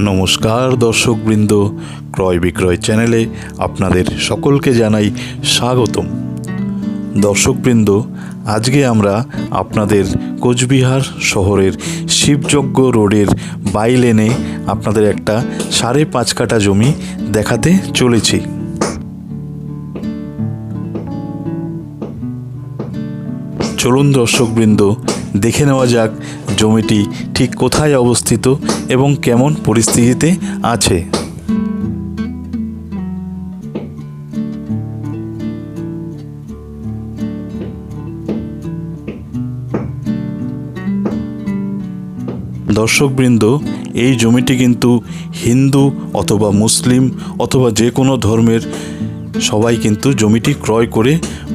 নমস্কার দর্শকবৃন্দ, ক্রয় বিক্রয় চ্যানেলে আপনাদের সকলকে জানাই স্বাগতম। দর্শকবৃন্দ, আজকে আমরা আপনাদের কোচবিহার শহরের শিবযজ্ঞ রোডের বাইলেনে আপনাদের একটা সাড়ে পাঁচ কাঠা জমি দেখাতে চলেছি। চলুন দর্শকবৃন্দ দেখে নেওয়া যাক জমিটি ঠিক কোথায় অবস্থিত এবং কেমন পরিস্থিতিতে আছে। দর্শকবৃন্দ, এই জমিটি কিন্তু হিন্দু অথবা মুসলিম অথবা যে কোনো ধর্মের সবাই কিন্তু জমিটি ক্রয় করে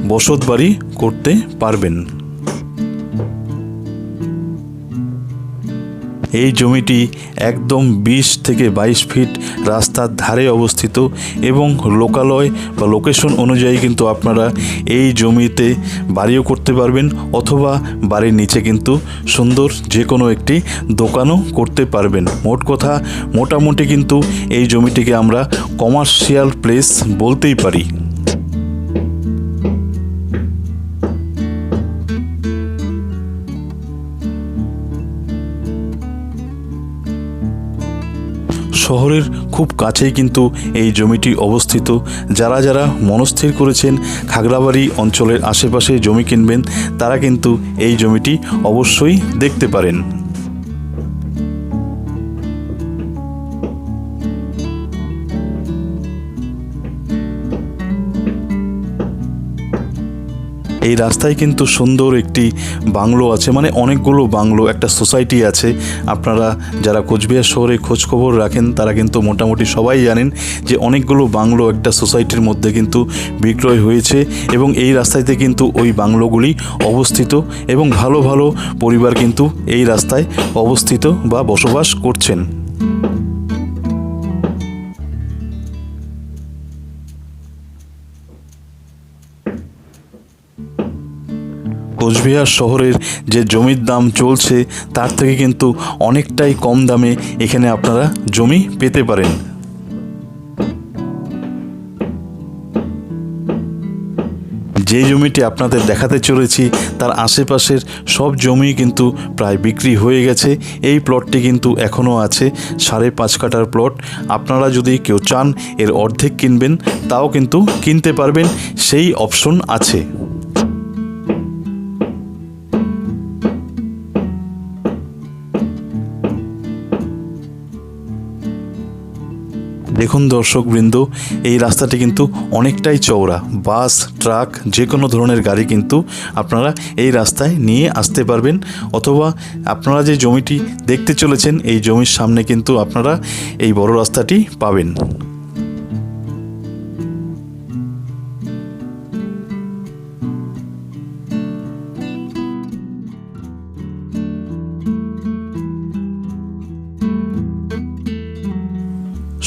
বসতবাড়ি করতে পারবেন। এই জমিটি একদম বিশ থেকে বাইশ ফিট রাস্তার ধারে অবস্থিত এবং লোকালয় বা লোকেশন অনুযায়ী কিন্তু আপনারা এই জমিতে বাড়িও করতে পারবেন অথবা বাড়ির নিচে কিন্তু সুন্দর যে কোনো একটি দোকানও করতে পারবেন। মোট কথা, মোটামুটি কিন্তু এই জমিটিকে আমরা কমার্শিয়াল প্লেস বলতেই পারি। শহরের খুব কাছেই কিন্তু এই জমিটি অবস্থিত। যারা যারা মনস্থির করেছেন খাগড়াবাড়ি অঞ্চলের আশেপাশে জমি কিনবেন, তারা কিন্তু এই জমিটি অবশ্যই দেখতে পারেন। এই রাস্তায় কিন্তু সুন্দর একটি বাংলো আছে মানে অনেকগুলো বাংলো, একটা সোসাইটি আছে। আপনারা যারা কোচবিহার শহরে খোঁজখবর রাখেন, তারা কিন্তু মোটামুটি সবাই জানেন যে অনেকগুলো বাংলো একটা সোসাইটির মধ্যে কিন্তু বিক্রয় হয়েছে এবং এই রাস্তাতে কিন্তু ওই বাংলোগুলি অবস্থিত এবং ভালো ভালো পরিবার কিন্তু এই রাস্তায় অবস্থিত বা বসবাস করছেন। কোচবিহার শহরের যে জমির দাম চলছে, তার থেকে কিন্তু অনেকটাই কম দামে এখানে আপনারা জমি পেতে পারেন। যে জমিটি আপনাদের দেখাতে চলেছি, তার আশেপাশের সব জমি কিন্তু প্রায় বিক্রি হয়ে গেছে। এই প্লটটি কিন্তু এখনও আছে, সাড়ে পাঁচ কাটার প্লট। আপনারা যদি কেউ চান এর অর্ধেক কিনবেন, তাও কিন্তু কিনতে পারবেন, সেই অপশন আছে। দেখুন দর্শকবৃন্দ, এই রাস্তাটি কিন্তু অনেকটাই চওড়া। বাস, ট্রাক যে কোনো ধরনের গাড়ি কিন্তু আপনারা এই রাস্তায় নিয়ে আসতে পারবেন। অথবা আপনারা যে জমিটি দেখতে চলেছেন, এই জমির সামনে কিন্তু আপনারা এই বড় রাস্তাটি পাবেন।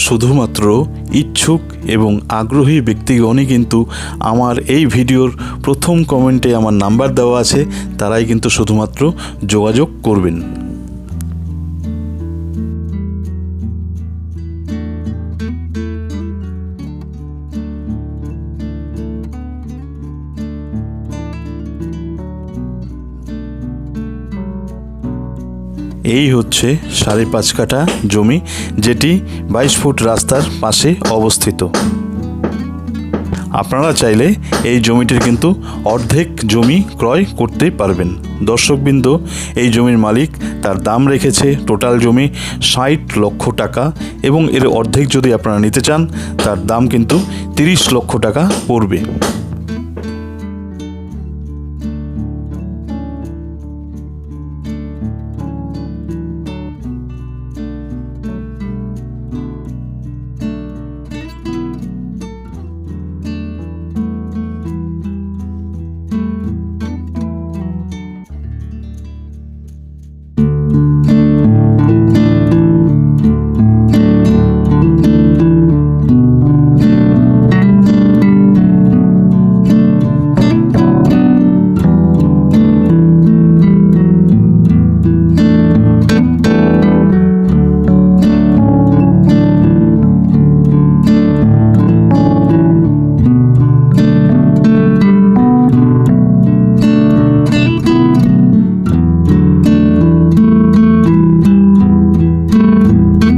শুধুমাত্র ইচ্ছুক এবং আগ্রহী ব্যক্তিগণই কিন্তু আমার এই ভিডিওর প্রথম কমেন্টে আমার নাম্বার দেওয়া আছে, তারাই কিন্তু শুধুমাত্র যোগাযোগ করবেন। এই হচ্ছে সাড়ে পাঁচ কাঠা জমি যেটি বাইশ ফুট রাস্তার পাশে অবস্থিত। আপনারা চাইলে এই জমিটির কিন্তু অর্ধেক জমি ক্রয় করতে পারবেন। দর্শকবৃন্দ, এই জমির মালিক তার দাম রেখেছে টোটাল জমি ষাট লক্ষ টাকা এবং এর অর্ধেক যদি আপনারা নিতে চান, তার দাম কিন্তু তিরিশ লক্ষ টাকা পড়বে।